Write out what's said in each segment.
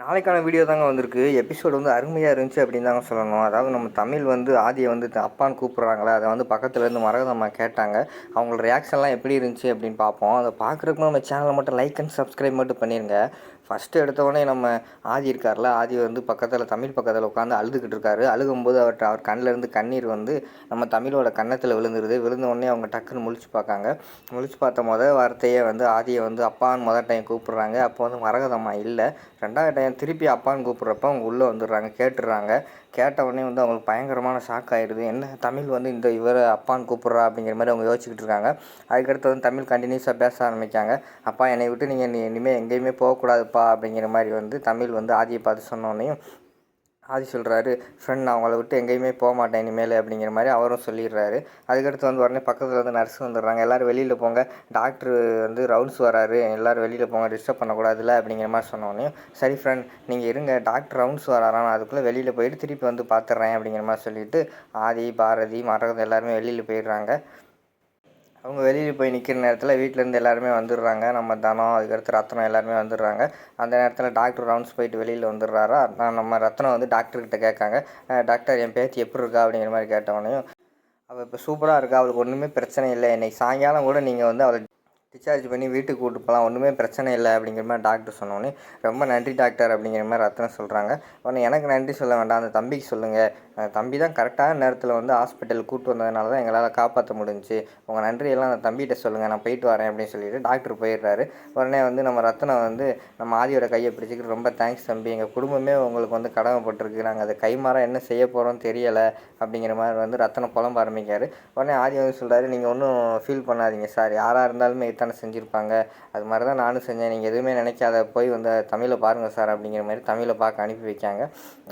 நாளைக்கான வீடியோ தாங்க வந்திருக்கு. எபிசோடு வந்து அருமையாக இருந்துச்சு அப்படின்னு தாங்க சொல்லணும். அதாவது நம்ம தமிழ் வந்து ஆதியை வந்து அப்பான்னு கூப்பிட்றாங்களே அதை வந்து பக்கத்துலேருந்து மரகதம்மா கேட்டாங்க. அவங்களோட ரியாக்ஷன்லாம் எப்படி இருந்துச்சு அப்படின்னு பார்ப்போம். அதை பார்க்குறதுக்கு நம்ம சேனலை மட்டும் லைக் அண்ட் சப்ஸ்கிரைப் மட்டும் பண்ணிடுங்க ஃபஸ்ட்டு எடுத்தவொடனே நம்ம ஆதி இருக்கார்ல ஆதி வந்து பக்கத்தில் தமிழ் பக்கத்தில் உட்காந்து அழுதுகிட்டு இருக்காரு. அழுகும்போது அவர் அவர் கண்ணிலேருந்து கண்ணீர் வந்து நம்ம தமிழோட கன்னத்தில் விழுந்துருது. விழுந்த உடனே அவங்க டக்குன்னு முழிச்சு பார்க்காங்க. முழிச்சு பார்த்த முத வார்த்தையே வந்து ஆதியை வந்து அப்பான்னு முதல் டைம் கூப்பிட்றாங்க. அப்போ வந்து மரகதம்மா இல்லை. ரெண்டாவது டைம் திருப்பி அப்பான்னு கூப்பிட்றப்ப அவங்க உள்ளே வந்துடுறாங்க கேட்டுடுறாங்க. கேட்ட உடனே வந்து அவங்களுக்கு பயங்கரமான ஷாக் ஆகிடுது என்ன தமிழ் வந்து இந்த இவரை அப்பான்னு கூப்பிட்றா? அப்படிங்கிற மாதிரி அவங்க யோசிச்சுக்கிட்டு இருக்காங்க. அதுக்கடுத்து வந்து தமிழ் கண்டினியூஸாக பேச ஆரம்பிக்காங்க அப்பா என்னை விட்டு நீங்கள் இனிமேல் எங்கேயுமே போகக்கூடாதுப்பா. அப்படிங்கிற மாதிரி வந்து தமிழ் வந்து ஆதியை பார்த்து சொன்னோன்னையும் ஆதி சொல்கிறாரு ஃப்ரெண்ட் நான் அவங்கள விட்டு எங்கேயுமே போக மாட்டேன் இனிமேல் அப்படிங்கிற மாதிரி அவரும் சொல்லிடுறாரு. அதுக்கடுத்து வந்து உடனே பக்கத்தில் வந்து நர்ஸ் வந்துடுறாங்க. எல்லோரும் வெளியில் போங்க. டாக்டர் வந்து ரவுண்ட்ஸ் வராரு. எல்லோரும் வெளியில் போங்க. டிஸ்டர்ப் பண்ணக்கூடாதுல்ல அப்படிங்கிற மாதிரி சொன்னோடனே சரி ஃப்ரெண்ட் நீங்கள் இருங்க. டாக்டர் ரவுண்ட்ஸ் வராரா நான் அதுக்குள்ளே வெளியில் போயிட்டு திருப்பி வந்து பார்த்துட்றேன் அப்படிங்கிற மாதிரி சொல்லிட்டு ஆதி பாரதி மரகதம் எல்லாருமே வெளியில் போயிடுறாங்க. அவங்க வெளியில் போய் நிற்கிற நேரத்தில் வீட்டிலேருந்து எல்லாருமே வந்துடுறாங்க. நம்ம தனம் அதுக்கடுத்து ரத்னம் எல்லாருமே வந்துடுறாங்க. அந்த நேரத்தில் டாக்டர் ரவுண்ட்ஸ் போயிட்டு வெளியில் வந்துடுறாரா? நான் நம்ம ரத்னம் வந்து டாக்டர்கிட்ட கேட்காங்க. டாக்டர் என் பேத்தி எப்படி இருக்கா? அப்படிங்கிற மாதிரி கேட்டவனையும் அவள் இப்போ சூப்பராக இருக்கா? அவளுக்கு ஒன்றுமே பிரச்சனை இல்லை. இன்றைக்கி சாயங்காலம் கூட நீங்கள் வந்து அவளை டிஸ்சார்ஜ் பண்ணி வீட்டுக்கு கூட்டு போகலாம். ஒன்றுமே பிரச்சனை இல்லை அப்படிங்கிற மாதிரி டாக்டர் சொன்னோன்னே ரொம்ப நன்றி டாக்டர் அப்படிங்கிற மாதிரி ரத்னம் சொல்கிறாங்க உடனே எனக்கு நன்றி சொல்ல வேண்டாம். அந்த தம்பிக்கு சொல்லுங்கள் தம்பி தான் கரெக்டான நேரத்தில் வந்து ஹாஸ்பிட்டல் கூட்டு வந்ததுனால தான் எங்களால் காப்பாற்ற முடிஞ்சுச்சு. உங்கள் நன்றியெல்லாம் அந்த தம்பிகிட்ட சொல்லுங்கள் நான் போயிட்டு வரேன் அப்படின்னு சொல்லிட்டு டாக்டர் போயிடுறாரு. உடனே வந்து நம்ம ரத்னம் வந்து நம்ம ஆதியோட கையை பிடிச்சிக்கிட்டு ரொம்ப தேங்க்ஸ் தம்பி. எங்கள் குடும்பமே உங்களுக்கு வந்து கடமைப்பட்டிருக்கு. நாங்கள் அதை கைமாற என்ன செய்ய போகிறோம் தெரியலை அப்படிங்கிற மாதிரி வந்து ரத்தனம் புலம்ப ஆரம்பிக்கார் உடனே ஆதி வந்து சொல்கிறாரு நீங்கள் ஒன்றும் ஃபீல் பண்ணாதீங்க சார். யாராக இருந்தாலுமே தானே செஞ்சுருப்பாங்க. அது மாதிரி தான் நானும் செஞ்சேன். நீங்கள் எதுவுமே நினைக்காத போய் வந்து தமிழை பாருங்கள் சார் அப்படிங்கிற மாதிரி தமிழை பார்க்க அனுப்பி வைக்காங்க.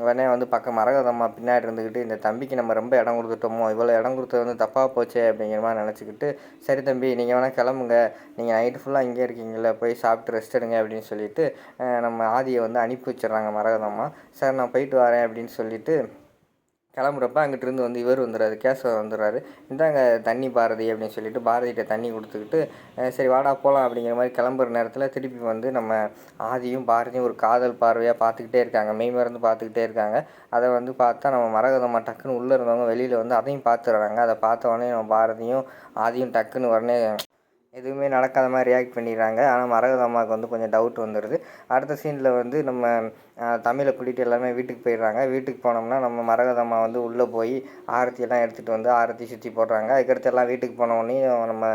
உடனே வந்து பக்கம் மரகதம்மா பின்னாடி இருந்துக்கிட்டு இந்த தம்பிக்கு நம்ம ரொம்ப இடம் கொடுத்துட்டோமோ இவ்வளோ இடம் கொடுத்தது வந்து தப்பாக போச்சே அப்படிங்கிற மாதிரி நினச்சிக்கிட்டு சரி தம்பி நீங்கள் வேணால் கிளம்புங்க. நீங்கள் நைட்டு ஃபுல்லாக இங்கே இருக்கீங்களே போய் சாப்பிட்டு ரெஸ்ட் எடுங்க அப்படின்னு சொல்லிட்டு நம்ம ஆதியை வந்து அனுப்பி வச்சிடுறாங்க மரகதம்மா. சார் நான் போயிட்டு வரேன் அப்படின்னு சொல்லிட்டு கிளம்புறப்ப அங்கிட்டிருந்து வந்து இவர் வந்துடுறாரு கேசவர் வந்துடுறாரு. இந்தாங்க தண்ணி பாரதி அப்படின்னு சொல்லிட்டு பாரதிகிட்ட தண்ணி கொடுத்துக்கிட்டு சரி வாடா போகலாம் அப்படிங்கிற மாதிரி கிளம்புற நேரத்தில் திருப்பி வந்து நம்ம ஆதியும் பாரதியும் ஒரு காதல் பார்வையாக பார்த்துக்கிட்டே இருக்காங்க. மெய் மறந்து பார்த்துக்கிட்டே இருக்காங்க. அதை வந்து பார்த்தா நம்ம மரகதமாக டக்குன்னு உள்ளே இருந்தவங்க வெளியில் வந்து அதையும் பார்த்துடுறாங்க. அதை பார்த்த உடனே நம்ம பாரதியும் ஆதியும் டக்குன்னு உடனே எதுவுமே நடக்காத மாதிரி ரியாக்ட் பண்ணிடுறாங்க. ஆனால் மரகதம்மாவுக்கு வந்து கொஞ்சம் டவுட் வந்துடுது அடுத்த சீனில் வந்து நம்ம தமிழை கூட்டிகிட்டு எல்லாமே வீட்டுக்கு போயிடுறாங்க. வீட்டுக்கு போனோம்னா நம்ம மரகதம்மா வந்து உள்ளே போய் ஆரத்தியெல்லாம் எடுத்துகிட்டு வந்து ஆரத்தி சுற்றி போடுறாங்க. அதுக்கடுத்து எல்லாம் வீட்டுக்கு போனோடனே நம்ம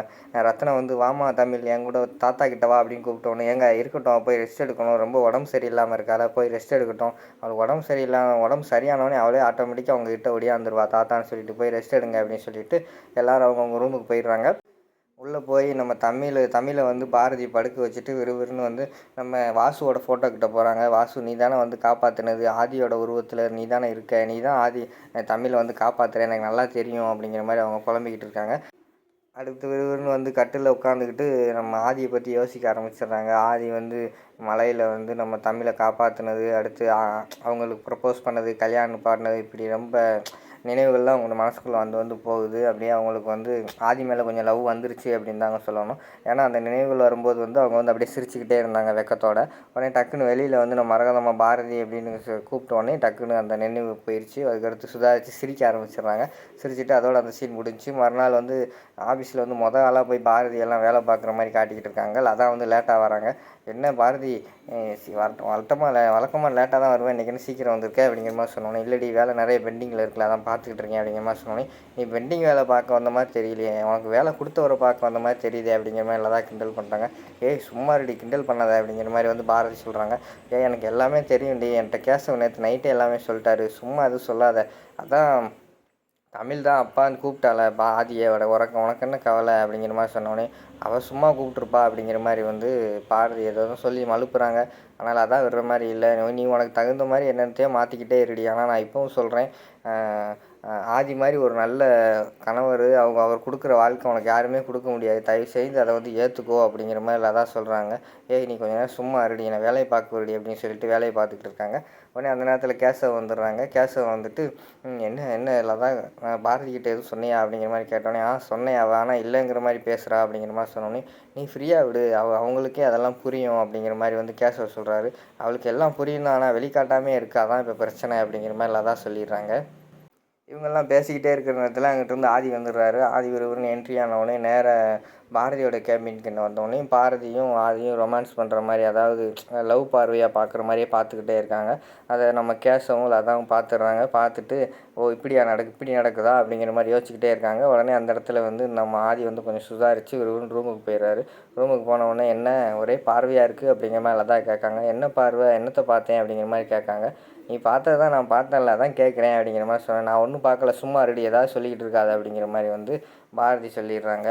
ரத்னம் வந்து வாமா தமிழ் என் கூட தாத்தா கிட்ட வா அப்படின்னு கூப்பிட்டோன்னே எங்கே இருக்கட்டும் போய் ரெஸ்ட் எடுக்கணும். ரொம்ப உடம்பு சரியில்லாமல் இருக்கால போய் ரெஸ்ட் எடுக்கட்டும். அவளுக்கு உடம்பு சரியில்லாம உடம்பு சரியானவனே அவளே ஆட்டோமேட்டிக்காக அவங்க கிட்ட ஒடியாந்துருவா தாத்தான்னு சொல்லிட்டு போய் ரெஸ்ட் எடுங்க அப்படின்னு சொல்லிட்டு எல்லோரும் அவங்கவுங்க ரூமுக்கு போயிடுறாங்க. உள்ளே போய் நம்ம தமிழ் தமிழை வந்து பாரதி படுக்க வச்சுட்டு விறுவிறுன்னு வந்து நம்ம வாசுவோட ஃபோட்டோ கிட்ட போகிறாங்க வாசு நீ தானே வந்து காப்பாற்றினது ஆதியோட உருவத்தில் நீ தானே இருக்க. நீ தான் ஆதி தமிழை வந்து காப்பாற்றுற எனக்கு நல்லா தெரியும் அப்படிங்கிற மாதிரி அவங்க புலம்பிக்கிட்டு இருக்காங்க. அடுத்து விறுவிறுன்னு வந்து கட்டில் உட்காந்துக்கிட்டு நம்ம ஆதியை பற்றி யோசிக்க ஆரம்பிச்சிடுறாங்க. ஆதி வந்து மலையில் வந்து நம்ம தமிழை காப்பாற்றினது அடுத்து அவங்களுக்கு ப்ரப்போஸ் பண்ணது கல்யாணம் பாடினது. இப்படி ரொம்ப நினைவுகள்லாம் அவங்க மனசுக்குள்ளே வந்து வந்து போகுது. அப்படியே அவங்களுக்கு வந்து ஆதி மேலே கொஞ்சம் லவ் வந்துருச்சு அப்படின்னு தாங்க சொல்லணும். ஏன்னா அந்த நினைவுகள் வரும்போது வந்து அவங்க வந்து அப்படியே சிரிச்சுக்கிட்டே இருந்தாங்க வெக்கத்தோட. உடனே டக்குன்னு வெளியில் வந்து நம்ம மரகதமாக பாரதி அப்படின்னு சொ- கூப்பிட்ட உடனே டக்குன்னு அந்த நினைவு போயிடுச்சு அதுக்கடுத்து சுதாரித்து சிரிக்க ஆரம்பிச்சிடுறாங்க. சிரிச்சிட்டு அதோட அந்த சீன் முடிஞ்சு மறுநாள் வந்து ஆஃபீஸில் வந்து மொதல் ஆளாக போய் பாரதி எல்லாம் வேலை பார்க்குற மாதிரி காட்டிக்கிட்டு இருக்காங்க. அதான் வந்து லேட்டாக வராங்க. என்ன பாரதி? சி- வழக்கமாக வழக்கமாக லேட்டாக தான் வருவேன். இன்றைக்கி சீக்கிரம் வந்திருக்கேன் அப்படிங்கிற மாதிரி சொன்னோன்னே இல்லடி வேலை நிறைய பெண்டிங்கில் இருக்குல்ல அதான் பார்த்துக்கிட்டு இருக்கேன் அப்படிங்கிற மாதிரி சொன்னோன்னே நீ பெண்டிங் வேலை பார்க்க வந்த மாதிரி தெரியலையே உனக்கு வேலை கொடுத்தவரை பார்க்க வந்த மாதிரி தெரியுது அப்படிங்கிற மாதிரி எல்லாம் கிண்டல் பண்ணுறாங்க ஏய் சும்மா ரெடி கிண்டல் பண்ணாத அப்படிங்கிற மாதிரி வந்து பாரதி சொல்கிறாங்க ஏ எனக்கு எல்லாமே தெரியும்டி என்கிட்ட கேசவ நேற்று நைட்டே எல்லாமே சொல்லிட்டாரு சும்மா எதுவும் சொல்லாத. அதான் தமிழ் தான் அப்பான்னு கூப்பிட்டால பாதியோட உனக்கு உனக்கு என்ன கவலை? அப்படிங்கிற மாதிரி சொன்னோடனே அவள் சும்மா கூப்பிட்ருப்பா அப்படிங்கிற மாதிரி வந்து பாரதி ஏதோ சொல்லி மழுப்புறாங்க. ஆனால் அதான் விடுற மாதிரி இல்லை. நீ உனக்கு தகுந்த மாதிரி என்னென்னத்தையோ மாற்றிக்கிட்டே இருடி. ஆனால் நான் இப்போவும் சொல்கிறேன் ஆதி மாதிரி ஒரு நல்ல கணவர் அவங்க அவர் கொடுக்குற வாழ்க்கை உனக்கு யாருமே கொடுக்க முடியாது. தயவு செய்து அதை வந்து ஏற்றுக்கோ அப்படிங்கிற மாதிரி அதான் சொல்கிறாங்க ஏய் நீ கொஞ்ச நேரம் சும்மா இருடி நான் வேலையை பார்க்க வருடி அப்படின்னு சொல்லிட்டு வேலையை பார்த்துக்கிட்டு இருக்காங்க. உடனே அந்த நேரத்தில் கேசவ் வந்துடுறாங்க. கேசவ் வந்துட்டு என்ன என்ன லதா தான் பாரதி கிட்ட எதுவும் சொன்னியா? அப்படிங்கிற மாதிரி கேட்டோன்னே ஆ சொன்னேன் அவள் ஆனால் இல்லைங்கிற மாதிரி பேசுகிறா அப்படிங்கிற மாதிரி சொன்னோடனே நீ ஃப்ரீயாக விடு அவ அவங்களுக்கே அதெல்லாம் புரியும் அப்படிங்கிற மாதிரி வந்து கேசவ் சொல்கிறாரு அவளுக்கு எல்லாம் புரியும் தான் ஆனால் வெளிக்காட்டாமே இருக்கு. அதான் இப்போ பிரச்சனை அப்படிங்கிற மாதிரி லதா சொல்லிடுறாங்க. இவங்கெல்லாம் பேசிக்கிட்டே இருக்கிற நேரத்தில் அங்கிட்டிருந்து ஆதி வந்துடுறாரு. ஆதி விறுவிறுன்னு என்ட்ரி ஆனவுடனே நேராக பாரதியோட கேபின் கிட்ட வந்தோடனே பாரதியும் ஆதியும் ரொமான்ஸ் பண்ணுற மாதிரி அதாவது லவ் பார்வையாக பார்க்குற மாதிரியே பார்த்துக்கிட்டே இருக்காங்க. அதை நம்ம கேசவும் லதாவும் பார்த்துடுறாங்க. பார்த்துட்டு ஓ இப்படியா நடக்கு இப்படி நடக்குதா அப்படிங்கிற மாதிரி யோசிச்சுக்கிட்டே இருக்காங்க. உடனே அந்த இடத்துல வந்து நம்ம ஆதி வந்து கொஞ்சம் சுதாரித்து ஒரு ரூமுக்கு போயிடுறாரு. ரூமுக்கு போன உடனே என்ன ஒரே பார்வையாக இருக்குது அப்படிங்கிற மாதிரி லதா கேட்காங்க. என்ன பார்வை என்னத்தை பார்த்தேன் அப்படிங்கிற மாதிரி கேட்காங்க. நீ பார்த்தது தான் நான் பார்த்தேன்ல அதான் கேட்குறேன் அப்படிங்கிற மாதிரி சொன்னேன். நான் ஒன்றும் பார்க்கல சும்மா ரெடி ஏதாவது சொல்லிக்கிட்டு இருக்காது அப்படிங்கிற மாதிரி வந்து பாரதி சொல்லிடுறாங்க.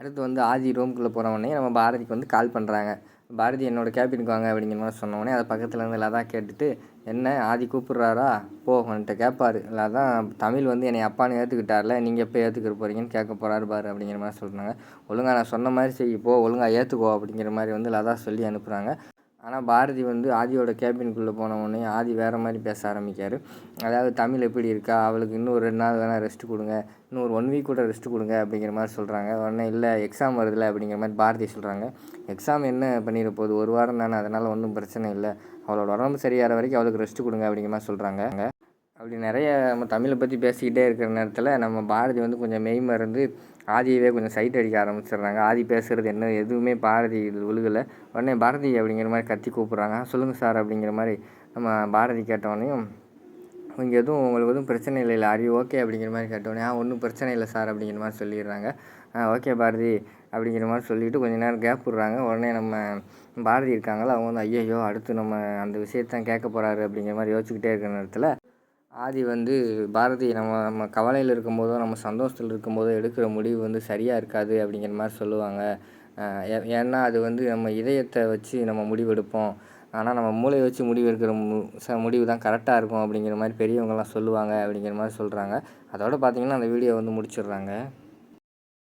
அடுத்து வந்து ஆதி ரூம்குள்ளே போனவொடனே நம்ம பாரதிக்கு வந்து கால் பண்ணுறாங்க பாரதி என்னோடய கேபினுக்கு வாங்க அப்படிங்கிற மாதிரி சொன்னோடனே அதை பக்கத்தில் இருந்து லதா கேட்டுட்டு என்ன ஆதி கூப்பிட்றாரா? போ உன்கிட்ட கேட்பார் லதான் தமிழ் வந்து என்னை அப்பான்னு ஏற்றுக்கிட்டார்ல நீங்கள் எப்போ ஏற்றுக்கிற போகிறீங்கன்னு கேட்க போகிறாரு பாரு அப்படிங்கிற மாதிரி சொல்கிறாங்க ஒழுங்காக நான் சொன்ன மாதிரி செய் போ ஒழுங்கா ஏற்றுக்கோ அப்படிங்கிற மாதிரி வந்து லதா சொல்லி அனுப்புகிறாங்க ஆனால் பாரதி வந்து ஆதியோட கேபினுக்குள்ளே போன உடனே ஆதி வேறு மாதிரி பேச ஆரம்பிக்காரு. அதாவது தமிழ் எப்படி இருக்கா? அவளுக்கு இன்னும் ஒரு ரெண்டு நாள் வேணால் ரெஸ்ட் கொடுங்க. இன்னும் ஒரு ஒன் வீக் கூட ரெஸ்ட் கொடுங்க அப்படிங்கிற மாதிரி சொல்கிறாங்க உடனே இல்லை எக்ஸாம் வருதுல அப்படிங்கிற மாதிரி பாரதி சொல்கிறாங்க எக்ஸாம் என்ன பண்ணிட போகுது? ஒரு வாரம் தானே அதனால் ஒன்றும் பிரச்சனை இல்லை. அவளோட உடம்பு சரியாகிற வரைக்கும் அவளுக்கு ரெஸ்ட் கொடுங்க அப்படிங்கிற மாதிரி சொல்கிறாங்க அப்படி நிறைய நம்ம தமிழை பற்றி பேசிக்கிட்டே இருக்கிற நேரத்தில் நம்ம பாரதி வந்து கொஞ்சம் மெய் மறந்து ஆதியவே கொஞ்சம் சைட் அடிக்க ஆரம்பிச்சிடுறாங்க. ஆதி பேசுகிறது என்ன எதுவுமே பாரதி இது விழுகலை. உடனே பாரதி அப்படிங்கிற மாதிரி கத்தி கூப்பிட்றாங்க. சொல்லுங்கள் சார் அப்படிங்கிற மாதிரி நம்ம பாரதி கேட்டோடனையும் இங்கே எதுவும் உங்களுக்கு எதுவும் பிரச்சனை இல்லை இல்லை அரி ஓகே அப்படிங்கிற மாதிரி கேட்டோடனே ஆ ஒன்றும் பிரச்சனை இல்லை சார் அப்படிங்கிற மாதிரி சொல்லிடுறாங்க. ஓகே பாரதி அப்படிங்கிற மாதிரி சொல்லிவிட்டு கொஞ்ச நேரம் கேப் விட்றாங்க. உடனே நம்ம பாரதி இருக்காங்களா அவங்க வந்து ஐயையோ அடுத்து நம்ம அந்த விஷயத்தான் கேட்க போகிறாரு அப்படிங்கிற மாதிரி யோசிச்சுக்கிட்டே இருக்கிற நேரத்தில் ஆதி வந்து பாரதி நம்ம நம்ம கவலையில் இருக்கும்போதோ நம்ம சந்தோஷத்தில் இருக்கும்போதோ எடுக்கிற முடிவு வந்து சரியாக இருக்காது அப்படிங்கிற மாதிரி சொல்லுவாங்க. ஏ- ஏன்னா அது வந்து நம்ம இதயத்தை வச்சு நம்ம முடிவெடுப்போம். ஆனால் நம்ம மூளையை வச்சு முடிவு எடுக்கிற மு ச முடிவு தான் கரெக்டாக இருக்கும் அப்படிங்கிற மாதிரி பெரியவங்கலாம் சொல்லுவாங்க அப்படிங்கிற மாதிரி சொல்கிறாங்க அதோட பார்த்தீங்கன்னா அந்த வீடியோ வந்து முடிச்சிடுறாங்க.